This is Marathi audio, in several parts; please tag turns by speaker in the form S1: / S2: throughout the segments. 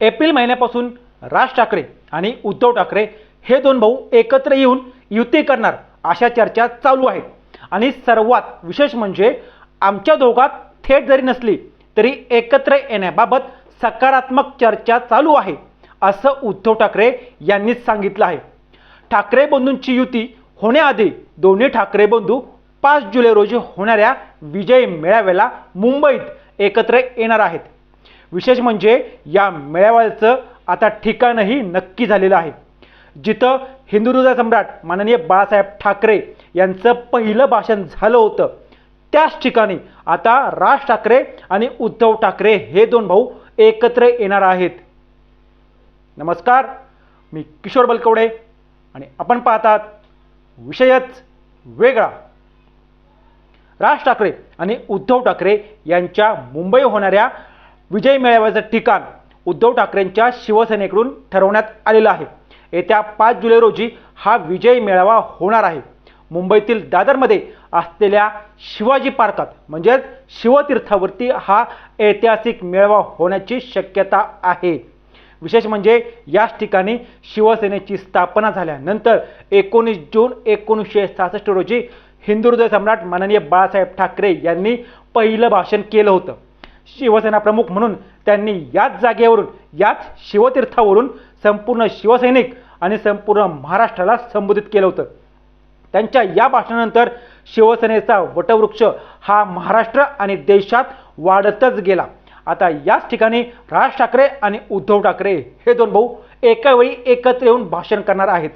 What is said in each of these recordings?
S1: एप्रिल महिन्यापासून राज ठाकरे आणि उद्धव ठाकरे हे दोन भाऊ एकत्र येऊन युती करणार अशा चर्चा चालू आहेत. आणि सर्वात विशेष म्हणजे आमच्या दोघात थेट जरी नसली तरी एकत्र येण्याबाबत सकारात्मक चर्चा चालू आहे असं उद्धव ठाकरे यांनीच सांगितलं आहे. ठाकरे बंधूंची युती होण्याआधी दोन्ही ठाकरे बंधू पाच जुलै रोजी होणाऱ्या विजय मेळाव्याला मुंबईत एकत्र येणार आहेत. विशेष म्हणजे या मेळाव्याचं आता ठिकाणही नक्की झालेलं आहे. जिथं हिंदुजा सम्राट माननीय बाळासाहेब ठाकरे यांचं पहिलं भाषण झालं होतं. त्याच ठिकाणी आता राज ठाकरे आणि उद्धव ठाकरे हे दोन भाऊ एकत्र येणार आहेत. नमस्कार मी किशोर बलकवडे आणि आपण पाहतात विषयच वेगळा. राज ठाकरे आणि उद्धव ठाकरे यांच्या मुंबई होणाऱ्या विजय मेळाव्याचं ठिकाण उद्धव ठाकरेंच्या शिवसेनेकडून ठरवण्यात आलेलं आहे. येत्या पाच जुलै रोजी हा विजय मेळावा होणार आहे. मुंबईतील दादरमध्ये असलेल्या शिवाजी पार्कात म्हणजेच शिवतीर्थावरती हा ऐतिहासिक मेळावा होण्याची शक्यता आहे. विशेष म्हणजे याच ठिकाणी शिवसेनेची स्थापना झाल्यानंतर एकोणीस जून एकोणीसशे सहासष्ट रोजी हिंदुर्द सम्राट माननीय बाळासाहेब ठाकरे यांनी पहिलं भाषण केलं होतं. शिवसेना प्रमुख म्हणून त्यांनी याच जागेवरून याच शिवतीर्थावरून संपूर्ण शिवसैनिक आणि संपूर्ण महाराष्ट्राला संबोधित केलं होतं. त्यांच्या या भाषणानंतर शिवसेनेचा वटवृक्ष हा महाराष्ट्र आणि देशात वाढतच गेला. आता याच ठिकाणी राज ठाकरे आणि उद्धव ठाकरे हे दोन भाऊ एका वेळी एकत्र येऊन भाषण करणार आहेत.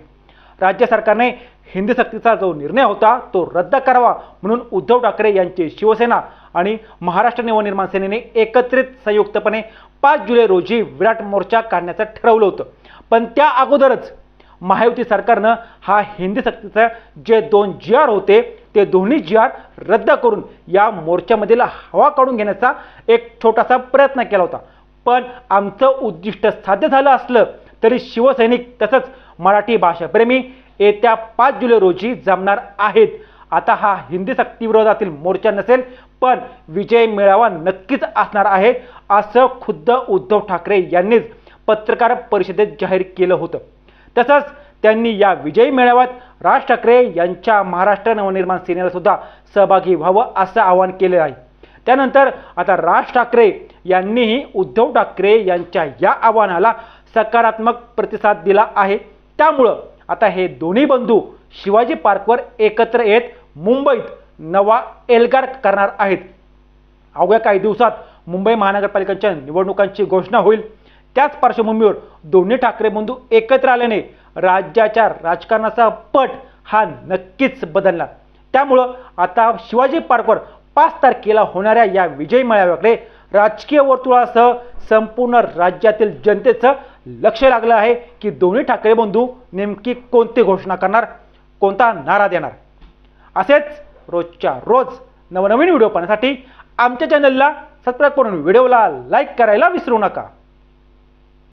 S1: राज्य सरकारने हिंदी सक्तीचा जो निर्णय होता तो रद्द करावा म्हणून उद्धव ठाकरे यांची शिवसेना आणि महाराष्ट्र नवनिर्माण सेनेने एकत्रित संयुक्तपणे पाच जुलै रोजी विराट मोर्चा काढण्याचं ठरवलं होतं. पण त्या अगोदरच महायुती सरकारनं हा हिंदी सक्तीचं जे दोन जी आर होते ते दोन्ही जी आर रद्द करून या मोर्चामधील हवा काढून घेण्याचा एक छोटासा प्रयत्न केला होता. पण आमचं उद्दिष्ट साध्य झालं असलं तरी शिवसैनिक तसंच मराठी भाषाप्रेमी येत्या पाच जुलै रोजी जमणार आहेत आता हा हिंदी सक्तीविरोधातील मोर्चा नसेल पण विजय मेळावा नक्कीच असणार आहे असं खुद्द उद्धव ठाकरे यांनीच पत्रकार परिषदेत जाहीर केलं होतं. तसंच त्यांनी या विजयी मेळाव्यात राज ठाकरे यांच्या महाराष्ट्र नवनिर्माण सेनेला सुद्धा सहभागी व्हावं असं आवाहन केलं आहे. त्यानंतर आता राज ठाकरे यांनीही उद्धव ठाकरे यांच्या या आव्हानाला सकारात्मक प्रतिसाद दिला आहे. त्यामुळं आता हे दोन्ही बंधू शिवाजी पार्कवर एकत्र येत मुंबईत नवा एल्गार करणार आहेत. अवघ्या काही दिवसात मुंबई महानगरपालिकांच्या निवडणुकांची घोषणा होईल. त्याच पार्श्वभूमीवर दोन्ही ठाकरे बंधू एकत्र आल्याने राज्याच्या राजकारणाचा पट हा नक्कीच बदलला त्यामुळं आता शिवाजी पार्कवर पाच तारखेला होणाऱ्या या विजयी मेळाव्याकडे राजकीय वर्तुळासह संपूर्ण राज्यातील जनतेचं लक्ष लागलं आहे की दोन्ही ठाकरे बंधू नेमकी कोणती घोषणा करणार? कोणता नारा देणार? असेच रोजच्या रोज नवनवीन व्हिडिओ पाहण्यासाठी आमच्या चॅनलला सबस्क्राईब करून व्हिडिओला लाईक करायला विसरू नका.